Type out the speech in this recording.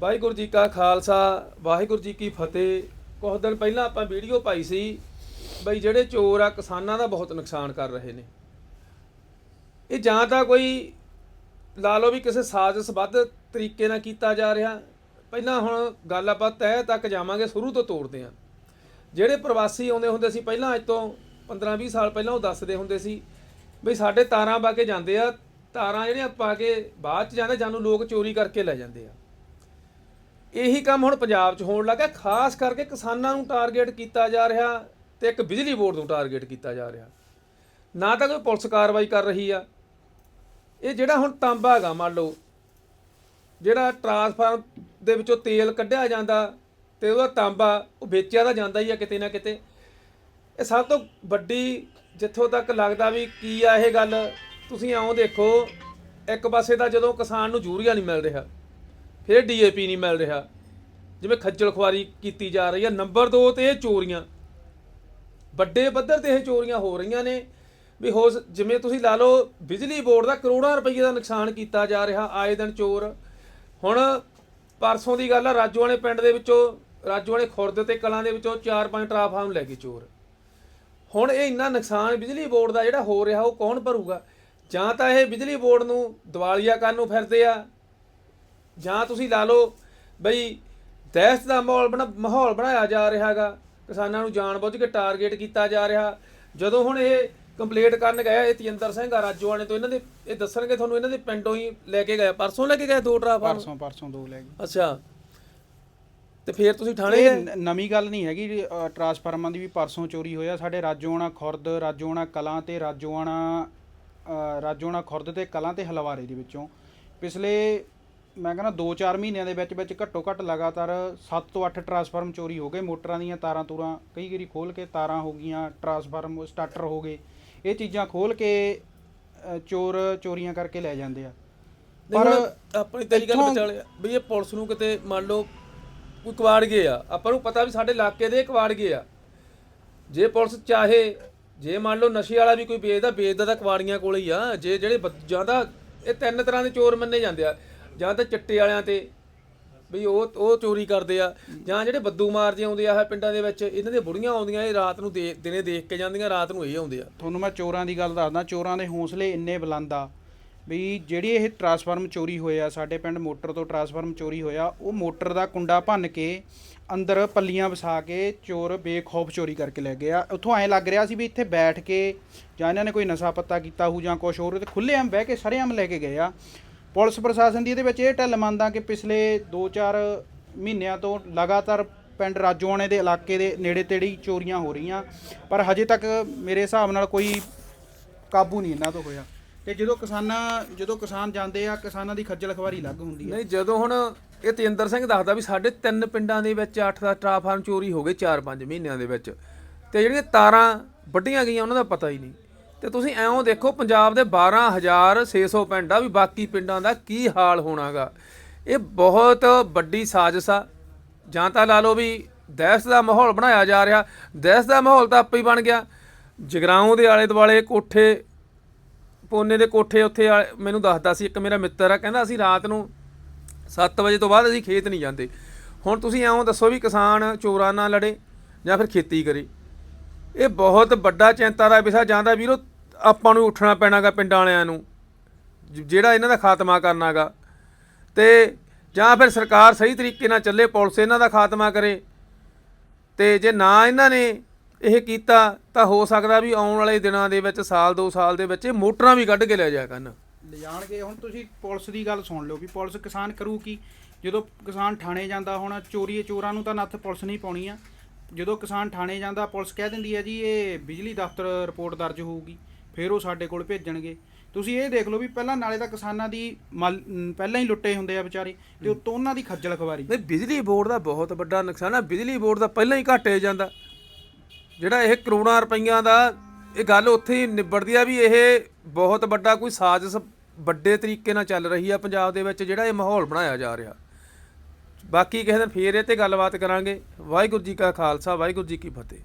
ਵਾਹਿਗੁਰੂ ਜੀ ਕਾ ਖਾਲਸਾ, ਵਾਹਿਗੁਰੂ ਜੀ ਕੀ ਫਤਿਹ। ਕੁਝ ਦਿਨ ਪਹਿਲਾਂ ਆਪਾਂ ਵੀਡੀਓ ਪਾਈ ਸੀ ਬਈ ਜਿਹੜੇ ਚੋਰ ਆ, ਕਿਸਾਨਾਂ ਦਾ ਬਹੁਤ ਨੁਕਸਾਨ ਕਰ ਰਹੇ ਨੇ। ਇਹ ਜਾਂ ਤਾਂ ਕੋਈ ਲਾ ਲਓ ਵੀ ਕਿਸੇ ਸਾਜ਼ਿਸ਼ਬੱਧ ਤਰੀਕੇ ਨਾਲ ਕੀਤਾ ਜਾ ਰਿਹਾ। ਪਹਿਲਾਂ ਹੁਣ ਗੱਲ ਆਪਾਂ ਤਹਿ ਤੱਕ ਜਾਵਾਂਗੇ, ਸ਼ੁਰੂ ਤੋਂ ਤੋੜਦੇ ਹਾਂ। ਜਿਹੜੇ ਪ੍ਰਵਾਸੀ ਆਉਂਦੇ ਹੁੰਦੇ ਸੀ, ਪਹਿਲਾਂ ਅੱਜ ਤੋਂ 15-20 ਸਾਲ ਪਹਿਲਾਂ ਉਹ ਦੱਸਦੇ ਹੁੰਦੇ ਸੀ ਬਈ ਸਾਡੇ ਤਾਰਾਂ ਪਾ ਕੇ ਜਾਂਦੇ ਆ, ਤਾਰਾਂ ਜਿਹੜੀਆਂ ਪਾ ਕੇ ਬਾਅਦ ਚ ਜਾਂਦੇ, ਜਾਨੂੰ ਲੋਕ ਚੋਰੀ ਕਰਕੇ ਲੈ ਜਾਂਦੇ ਆ। ਇਹੀ ਕੰਮ ਹੁਣ ਪੰਜਾਬ 'ਚ ਹੋਣ ਲੱਗਾ, ਖਾਸ ਕਰਕੇ ਕਿਸਾਨਾਂ ਨੂੰ ਟਾਰਗੇਟ ਕੀਤਾ ਜਾ ਰਿਹਾ ਤੇ ਇੱਕ ਬਿਜਲੀ ਬੋਰਡ ਨੂੰ ਟਾਰਗੇਟ ਕੀਤਾ ਜਾ ਰਿਹਾ। ਨਾ ਤਾਂ ਕੋਈ ਪੁਲਿਸ ਕਾਰਵਾਈ ਕਰ ਰਹੀ ਆ। ਇਹ ਜਿਹੜਾ ਹੁਣ ਤਾਂਬਾ ਹੈਗਾ, ਮੰਨ ਲਓ, ਜਿਹੜਾ ਟਰਾਂਸਫਾਰਮ ਦੇ ਵਿੱਚੋਂ ਤੇਲ ਕੱਢਿਆ ਜਾਂਦਾ ਤੇ ਉਹਦਾ ਤਾਂਬਾ ਉਹ ਵੇਚਿਆ ਤਾਂ ਜਾਂਦਾ ਹੀ ਆ ਕਿਤੇ ਨਾ ਕਿਤੇ। ਇਹ ਸਭ ਤੋਂ ਵੱਡੀ ਜਿੱਥੋਂ ਤੱਕ ਲੱਗਦਾ ਵੀ ਕੀ ਆ ਇਹ ਗੱਲ, ਤੁਸੀਂ ਆਉਂ ਦੇਖੋ, ਇੱਕ ਪਾਸੇ ਤਾਂ ਜਦੋਂ ਕਿਸਾਨ ਨੂੰ ਯੂਰੀਆ ਨਹੀਂ ਮਿਲ ਰਿਹਾ ਫਿਰ ਡੀਏਪੀ ਨਹੀਂ ਮਿਲ ਰਿਹਾ। ਜਿਵੇਂ ਖੱਜਲ ਖੁਆਰੀ ਕੀਤੀ ਜਾ ਰਹੀ ਹੈ ਨੰਬਰ 2 ਤੇ ਇਹ ਚੋਰੀਆਂ। ਵੱਡੇ ਪੱਧਰ ਤੇ ਇਹ ਚੋਰੀਆਂ ਹੋ ਰਹੀਆਂ ਨੇ। ਵੀ ਹੋ ਜਿਵੇਂ ਤੁਸੀਂ ਲਾ ਲਓ, ਬਿਜਲੀ ਬੋਰਡ ਦਾ ਕਰੋੜਾਂ ਰੁਪਏ ਦਾ ਨੁਕਸਾਨ ਕੀਤਾ ਜਾ ਰਿਹਾ, ਆਏ ਦਿਨ ਚੋਰ। ਹੁਣ ਪਰਸੋਂ ਦੀ ਗੱਲ ਆ ਰਾਜੋਆਣੇ ਪਿੰਡ ਦੇ ਵਿੱਚੋਂ ਰਾਜੋਆਣੇ ਖੁਰਦ ਤੇ ਕਲਾਂ ਦੇ ਵਿੱਚੋਂ 4-5 ਟਰਾਫਾਰਮ ਲੈ ਗਏ ਚੋਰ। ਹੁਣ ਇਹ ਇੰਨਾ ਨੁਕਸਾਨ ਬਿਜਲੀ ਬੋਰਡ ਦਾ ਜਿਹੜਾ ਹੋ ਰਿਹਾ, ਉਹ ਕੌਣ ਭਰੂਗਾ? ਜਾਂ ਤਾਂ ਇਹ ਬਿਜਲੀ ਬੋਰਡ ਨੂੰ ਦਿਵਾਲੀਆ ਕਰਨ ਨੂੰ ਫਿਰਦੇ ਆ ਜਾਂ ਤੁਸੀਂ ਲਾ ਲਓ ਬਈ ਦਹਿਸ਼ਤ ਦਾ ਮਾਹੌਲ ਬਣਾ ਮਾਹੌਲ ਬਣਾਇਆ ਜਾ ਰਿਹਾਗਾ ਕਿਸਾਨਾਂ ਨੂੰ ਜਾਣਬੁੱਝ ਕੇ ਟਾਰਗੇਟ ਕੀਤਾ ਜਾ ਰਿਹਾ। ਜਦੋਂ ਹੁਣ ਇਹ ਕੰਪਲੀਟ ਕਰਨ ਗਏ ਇਹ ਤਜਿੰਦਰ ਸਿੰਘ ਆ ਰਾਜੋਆਣੇ ਤੋਂ ਇਹਨਾਂ ਦੇ ਇਹ ਦੱਸਣਗੇ ਤੁਹਾਨੂੰ ਇਹਨਾਂ ਦੇ ਪਿੰਡੋਂ ਹੀ ਲੈ ਕੇ ਗਏ ਪਰਸੋਂ ਲੈ ਕੇ ਗਏ ਦੋ ਟਰਾਫਾਰਮ ਪਰਸੋਂ ਪਰਸੋਂ ਦੋ ਲੈ ਗਏ। ਅੱਛਾ। ਤੇ ਫੇਰ ਤੁਸੀਂ ਥਾਣੇ ਇਹ ਨਵੀਂ ਗੱਲ ਨਹੀਂ ਹੈਗੀ ਅ, ਟਰਾਂਸਫਾਰਮਰਾਂ ਦੀ ਵੀ ਪਰਸੋਂ ਚੋਰੀ ਹੋਇਆ। ਸਾਡੇ ਰਾਜੋਆਣਾ ਖੁਰਦ ਰਾਜੋਆਣਾ ਕਲਾਂ ਤੇ ਰਾਜੋਆਣਾ ਅ, ਰਾਜੋਆਣਾ ਖੁਰਦ ਤੇ ਕਲਾਂ ਤੇ ਹਲਵਾਰੇ ਦੇ ਵਿੱਚੋਂ ਪਿਛਲੇ ਮੈਂ ਕਹਿੰਦਾ 2-4 ਮਹੀਨਿਆਂ ਦੇ ਵਿੱਚ ਵਿੱਚ ਘੱਟੋ ਘੱਟ ਲਗਾਤਾਰ 7 ਤੋਂ 8 ਟਰਾਂਸਫਾਰਮ ਚੋਰੀ ਹੋ ਗਏ। ਮੋਟਰਾਂ ਦੀਆਂ ਤਾਰਾਂ ਤੂਰਾਂ ਕਈ ਵਾਰੀ ਖੋਲ ਕੇ ਤਾਰਾਂ ਹੋ ਗਈਆਂ ਟਰਾਂਸਫਾਰਮ ਸਟਾਰਟਰ ਹੋ ਗਏ। ਇਹ ਚੀਜ਼ਾਂ ਖੋਲ ਕੇ ਚੋਰ ਚੋਰੀਆਂ ਕਰਕੇ ਲੈ ਜਾਂਦੇ ਆ। ਪਰ ਆਪਣੀ ਤੇਰੀ ਗੱਲ ਵਿਚਾਲੇ ਵੀ ਇਹ ਪੁਲਿਸ ਨੂੰ ਕਿਤੇ ਮੰਨ ਲਓ ਕੋਈ ਕਵਾੜ ਗਏ ਆ। ਆਪਾਂ ਨੂੰ ਪਤਾ ਵੀ ਸਾਡੇ ਇਲਾਕੇ ਦੇ ਕਵਾੜ ਗਏ ਆ। ਜੇ ਪੁਲਿਸ ਚਾਹੇ ਜੇ ਮੰਨ ਲਓ ਨਸ਼ੇ ਵਾਲਾ ਵੀ ਕੋਈ ਵੇਚਦਾ ਵੇਚਦਾ ਤਾਂ ਕਵਾੜੀਆਂ ਕੋਲ ਹੀ ਆ। ਜੇ ਜਿਹੜੇ ਬ- ਜਾਂ ਤਾਂ ਇਹ ਤਿੰਨ ਤਰ੍ਹਾਂ ਦੇ ਚੋਰ ਮੰਨੇ ਜਾਂਦੇ ਆ। ਜਾਂ ਤਾਂ ਚਿੱਟੇ ਵਾਲਿਆਂ ਤੇ ਵੀ ਉਹ ਉਹ ਚੋਰੀ ਕਰਦੇ ਆ, ਜਾਂ ਜਿਹੜੇ ਬੱਦੂ ਮਾਰਦੇ ਆਉਂਦੇ ਆ ਆਹ ਪਿੰਡਾਂ ਦੇ ਵਿੱਚ, ਇਹਨਾਂ ਦੀਆਂ ਬੁੜੀਆਂ ਆਉਂਦੀਆਂ, ਇਹ ਰਾਤ ਨੂੰ ਦੇ- ਦਿਨੇ ਦੇਖ ਕੇ ਜਾਂਦੀਆਂ, ਰਾਤ ਨੂੰ ਇਹ ਆਉਂਦੇ ਆ। ਤੁਹਾਨੂੰ ਮੈਂ ਚੋਰਾਂ ਦੀ ਗੱਲ ਦੱਸਦਾ, ਚੋਰਾਂ ਦੇ ਹੌਸਲੇ ਇੰਨੇ ਬੁਲੰਦ ਆ ਵੀ ਜਿਹੜੀ ਇਹ ਟਰਾਂਸਫਾਰਮ ਚੋਰੀ ਹੋਇਆ ਸਾਡੇ ਪਿੰਡ ਮੋਟਰ ਤੋਂ ਟਰਾਂਸਫਾਰਮ ਚੋਰੀ ਹੋਇਆ ਉਹ ਮੋਟਰ ਦਾ ਕੁੰਡਾ ਭੰਨ ਕੇ ਅੰਦਰ ਪੱਲੀਆਂ ਵਸਾ ਕੇ ਚੋਰ ਬੇਖੌਫ ਚੋਰੀ ਕਰਕੇ ਲੈ ਗਏ ਆ। ਉੱਥੋਂ ਐਂ ਲੱਗ ਰਿਹਾ ਸੀ ਵੀ ਇੱਥੇ ਬੈਠ ਕੇ ਜਾਂ ਇਹਨਾਂ ਨੇ ਕੋਈ ਨਸ਼ਾ ਪੱਤਾ ਕੀਤਾ ਹੋਊ ਜਾਂ ਕੁਛ ਹੋਰ ਤੇ ਖੁੱਲ੍ਹੇਆਮ ਬਹਿ ਕੇ ਸਰੇਆਮ ਲੈ ਕੇ ਗਏ ਆ। ਪੁਲਿਸ ਪ੍ਰਸ਼ਾਸਨ ਦੀ ਇਹਦੇ ਵਿੱਚ ਇਹ ਢਿੱਲ ਮੰਨਦਾ ਕਿ ਪਿਛਲੇ 2-4 ਮਹੀਨਿਆਂ ਤੋਂ ਲਗਾਤਾਰ ਪਿੰਡ ਰਾਜੋਆਣੇ ਦੇ ਇਲਾਕੇ ਦੇ ਨੇੜੇ ਤੇੜੇ ਚੋਰੀਆਂ ਹੋ ਰਹੀਆਂ, ਪਰ ਹਜੇ ਤੱਕ ਮੇਰੇ ਹਿਸਾਬ ਨਾਲ ਕੋਈ ਕਾਬੂ ਨਹੀਂ ਇਹਨਾਂ ਤੋਂ ਹੋਇਆ। ਤੇ ਜਦੋਂ ਕਿਸਾਨਾਂ, ਜਦੋਂ ਕਿਸਾਨ ਜਾਂਦੇ ਆ, ਕਿਸਾਨਾਂ ਦੀ ਖੱਜਲ ਖਵਾਰੀ ਲੱਗ ਹੁੰਦੀ ਹੈ। ਨਹੀਂ, ਜਦੋਂ ਹੁਣ ਇਹ ਤੇਜਿੰਦਰ ਸਿੰਘ ਦੱਸਦਾ ਵੀ ਸਾਡੇ ਤਿੰਨ ਪਿੰਡਾਂ ਦੇ ਵਿੱਚ 8 ਦਾ ਟਰਾਫਾਰਮ ਚੋਰੀ ਹੋ ਗਏ 4-5 ਮਹੀਨਿਆਂ ਦੇ ਵਿੱਚ, ਤੇ ਜਿਹੜੀਆਂ ਤਾਰਾਂ ਵੱਡੀਆਂ ਗਈਆਂ, ਉਹਨਾਂ ਦਾ ਪਤਾ ਹੀ ਨਹੀਂ। ਤੇ ਤੁਸੀਂ ਐਂ ਦੇਖੋ, ਪੰਜਾਬ ਦੇ 12600 ਪਿੰਡ ਆ, ਵੀ ਬਾਕੀ ਪਿੰਡਾਂ ਦਾ ਕੀ ਹਾਲ ਹੋਣਾਗਾ। ਇਹ ਬਹੁਤ ਵੱਡੀ ਸਾਜ਼ਿਸ਼ ਆ। ਜਾਂ ਤਾਂ ਲਾ ਲਓ ਵੀ ਦਹਿਸ਼ਤ ਦਾ ਮਾਹੌਲ ਬਣਾਇਆ ਜਾ ਰਿਹਾ। ਦਹਿਸ਼ਤ ਦਾ ਮਾਹੌਲ ਤਾਂ ਆਪੇ ਹੀ ਬਣ ਗਿਆ। ਜਗਰਾਉਂ ਦੇ ਆਲੇ ਦੁਆਲੇ ਕੋਠੇ, ਪੋਨੇ ਦੇ ਕੋਠੇ ਉੱਥੇ ਆ- ਮੈਨੂੰ ਦੱਸਦਾ ਸੀ ਇੱਕ ਮੇਰਾ ਮਿੱਤਰ ਆ, ਕਹਿੰਦਾ ਅਸੀਂ ਰਾਤ ਨੂੰ 7 ਵਜੇ ਤੋਂ ਬਾਅਦ ਅਸੀਂ ਖੇਤ ਨਹੀਂ ਜਾਂਦੇ। ਹੁਣ ਤੁਸੀਂ ਐਂ ਦੱਸੋ ਵੀ ਕਿਸਾਨ ਚੋਰਾਂ ਨਾਲ ਲੜੇ ਜਾਂ ਫਿਰ ਖੇਤੀ ਕਰੇ। ਇਹ ਬਹੁਤ ਵੱਡਾ ਚਿੰਤਾ ਦਾ ਵਿਸ਼ਾ ਜਾਂਦਾ ਵੀਰੋ ਆਪਾਂ ਨੂੰ ਉੱਠਣਾ ਪੈਣਾਗਾ ਪਿੰਡਾਂ ਵਾਲਿਆਂ ਨੂੰ ਜਿਹੜਾ ਇਹਨਾਂ ਦਾ ਖਾਤਮਾ ਕਰਨਾਗਾ। ਤੇ ਜਾਂ ਫਿਰ ਸਰਕਾਰ ਸਹੀ ਤਰੀਕੇ ਨਾਲ ਚੱਲੇ, ਪੁਲਿਸ ਇਹਨਾਂ ਦਾ ਖਾਤਮਾ ਕਰੇ। ਤੇ ਜੇ ਨਾ ਇਹਨਾਂ ਨੇ ਇਹ ਕੀਤਾ, ਤਾਂ ਹੋ ਸਕਦਾ ਵੀ ਆਉਣ ਵਾਲੇ ਦਿਨਾਂ ਦੇ ਵਿੱਚ, ਸਾਲ, ਦੋ ਸਾਲ ਦੇ ਵਿੱਚ ਇਹ ਮੋਟਰਾਂ ਵੀ ਕੱਢ ਕੇ ਲੈ ਜਾਇਆ ਕਰਨ। ਲਿਜਾਣਗੇ ਹੁਣ ਤੁਸੀਂ ਪੁਲਿਸ ਦੀ ਗੱਲ ਸੁਣ ਲਓ ਵੀ ਪੁਲਿਸ ਕਿਸਾਨ ਕਰੂ ਕੀ? ਜਦੋਂ ਕਿਸਾਨ ਥਾਣੇ ਜਾਂਦਾ ਹੁਣ, ਚੋਰੀ ਚੋਰਾਂ ਨੂੰ ਤਾਂ ਨੱਥ ਪੁਲਿਸ ਨਹੀਂ ਪਾਉਣੀ ਆ। ਜਦੋਂ ਕਿਸਾਨ ਥਾਣੇ ਜਾਂਦਾ, ਪੁਲਿਸ ਕਹਿ ਦਿੰਦੀ ਹੈ ਜੀ, ਇਹ ਬਿਜਲੀ ਦਫ਼ਤਰ ਰਿਪੋਰਟ ਦਰਜ ਹੋਊਗੀ। ਫਿਰ ਉਹ ਸਾਡੇ ਕੋਲ ਭੇਜਣਗੇ। ਤੁਸੀਂ ਇਹ ਦੇਖ ਲਓ ਵੀ ਪਹਿਲਾਂ ਨਾਲੇ ਤਾਂ ਕਿਸਾਨਾਂ ਦੀ ਮਲ- ਪਹਿਲਾਂ ਹੀ ਲੁੱਟੇ ਹੁੰਦੇ ਆ ਵਿਚਾਰੇ, ਤੇ ਉੱਤੋਂ ਉਹਨਾਂ ਦੀ ਖੱਜਲ ਖਵਾਰੀ ਨਹੀਂ, ਬਿਜਲੀ ਬੋਰਡ ਦਾ ਬਹੁਤ ਵੱਡਾ ਨੁਕਸਾਨ ਆ। ਬਿਜਲੀ ਬੋਰਡ ਦਾ ਪਹਿਲਾਂ ਹੀ ਘਾਟੇ ਜਾਂਦਾ। ਜਿਹੜਾ ਇਹ ਕਰੋੜਾਂ ਰੁਪਈਆਂ ਦਾ ਇਹ ਗੱਲ ਉੱਥੇ ਹੀ ਨਿਬੜਦੀ ਆ ਵੀ ਇਹ ਬਹੁਤ ਵੱਡਾ ਕੋਈ ਸਾਜ਼ਿਸ਼ ਵੱਡੇ ਤਰੀਕੇ ਨਾਲ ਚੱਲ ਰਹੀ ਆ ਪੰਜਾਬ ਦੇ ਵਿੱਚ, ਜਿਹੜਾ ਇਹ ਮਾਹੌਲ ਬਣਾਇਆ ਜਾ ਰਿਹਾ। ਬਾਕੀ ਕਿਸੇ ਦਿਨ ਫੇਰ ਇਹ ਤੇ ਗੱਲਬਾਤ ਕਰਾਂਗੇ। ਵਾਹਿਗੁਰੂ ਜੀ ਕਾ ਖਾਲਸਾ, ਵਾਹਿਗੁਰੂ ਜੀ ਕੀ ਫਤਿਹ।